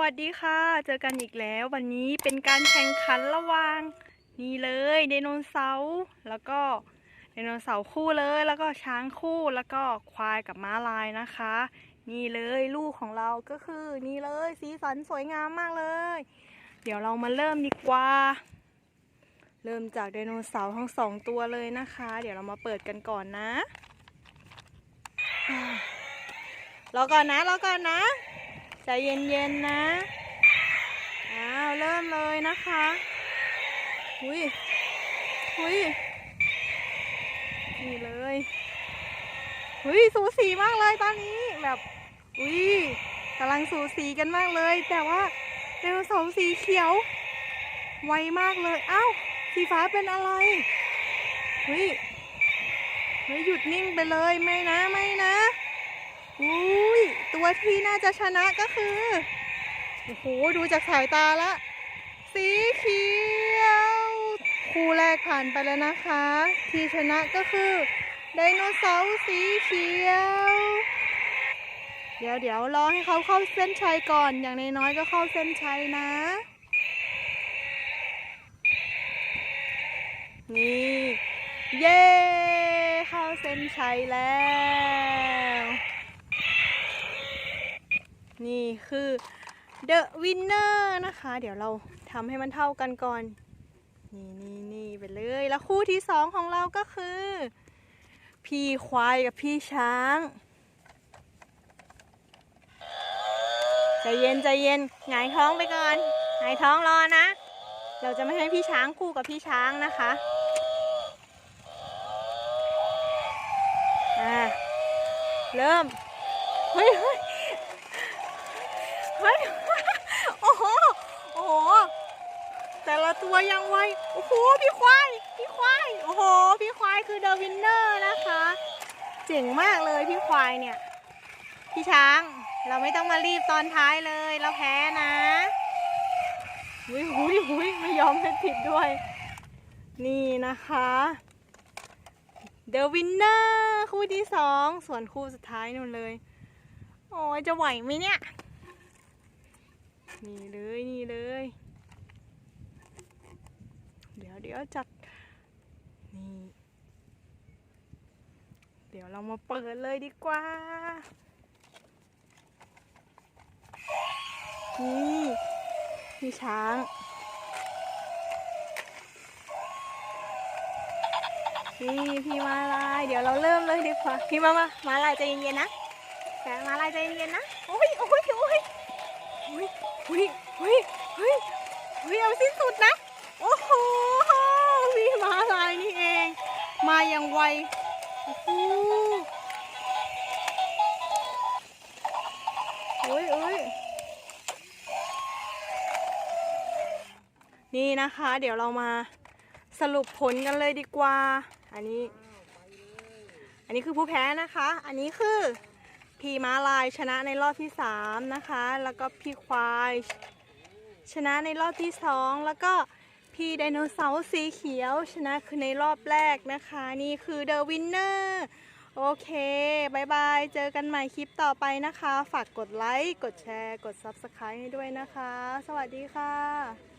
วัสดีค่ะ เจอกันอีกแล้ววันนี้เป็นการแข่งขันระหว่างนี่เลยไดโนเสาร์แล้วก็ไดโนเสาร์คู่เลย แล้วก็ช้างคู่แล้วก็ควายกับม้าลายนะคะ นี่เลยลูกของเราก็คือนี่เลยสีสันสวยงามมากเลย เดี๋ยวเรามาเริ่มดีกว่า เริ่มจากไดโนเสาร์ทั้งสองตัวเลยนะคะ เดี๋ยวเรามาเปิดกันก่อนนะอ่ารอก่อนนะรอก่อนนะ ใจเย็นๆนะอ้าวเริ่มเลยนะคะหุยหุยนี่เลยหุยสูสีมากเลยตอนนี้แบบอุ้ยกำลังสูสีกันมากเลย แต่ว่าไดโนเสาร์สีเขียว ไวมากเลยอ้าวสีฟ้าเป็นอะไรเฮ้ยเฮ้ยหยุดนิ่งไปเลยไม่นะไม่นะอุ้ ตัวที่น่าจะชนะก็คือ โอ้โห ดูจากสายตาละ สีเขียว คู่แรกผ่านไปแล้วนะคะ ที่ชนะก็คือไดโนเสาร์สีเขียว เดี๋ยวเดี๋ยวรอให้เขาเข้าเส้นชัยก่อน อย่างน้อยๆก็เข้าเส้นชัยนะ นี่ เย้ เข้าเส้นชัยแล้ว นี่ คือ The Winner นะคะ เดี๋ยวเราทำให้มันเท่ากันก่อน นี่นี่นี่ไปเลย แล้วคู่ที่สองของเราก็คือ พี่ควายกับพี่ช้างใจเย็นใจเย็นหงายท้องไปก่อนหงายท้องรอนะ เราจะไม่ให้พี่ช้างคู่กับพี่ช้างนะคะอ่าเริ่ม เฮ้ยเฮ้ย เฮ้ย โอ้โห โอ้โห แต่ละตัวยังไว โอ้โห พี่ควาย พี่ควาย โอ้โห พี่ควายคือเดอะวินเนอร์นะคะ เจ๋งมากเลยพี่ควายเนี่ย พี่ช้าง เราไม่ต้องมารีบตอนท้ายเลย เราแพ้นะหุยหุยหุยไม่ยอมให้ผิดด้วย นี่นะคะเดอะวินเนอร์คู่ที่สอง ส่วนคู่สุดท้ายนู่นเลย โอ้ยจะไหวไหมเนี่ย นี่เลยนี่เลย เดี๋ยวเดี๋ยวจัด นี่ เดี๋ยวเรามาเปิดเลยดีกว่า นี่พี่ช้างนี่พี่มาลาย เดี๋ยวเราเริ่มเลยดีกว่า พี่มามามาลายใจเย็นๆนะแต่มาลายใจเย็นๆนะ โอ้ยโอ้ยโอ้ย อย่างไวโอ้โหเฮ้ยเฮ้ยนี่นะคะ เดี๋ยวเรามาสรุปผลกันเลยดีกว่า อันนี้ อันนี้คือผู้แพ้นะคะ อันนี้คือพี่ม้าลายชนะในรอบที่3นะคะ แล้วก็พี่ควาย ชนะในรอบที่2แล้วก็ พี่ไดโนเสาร์สีเขียวชนะคือในรอบแรกนะคะ นี่คือเดอะวินเนอร์โอเคบายบาย เจอกันใหม่คลิปต่อไปนะคะ ฝากกดไลค์ กดแชร์ กด Subscribe ให้ด้วยนะคะ สวัสดีค่ะ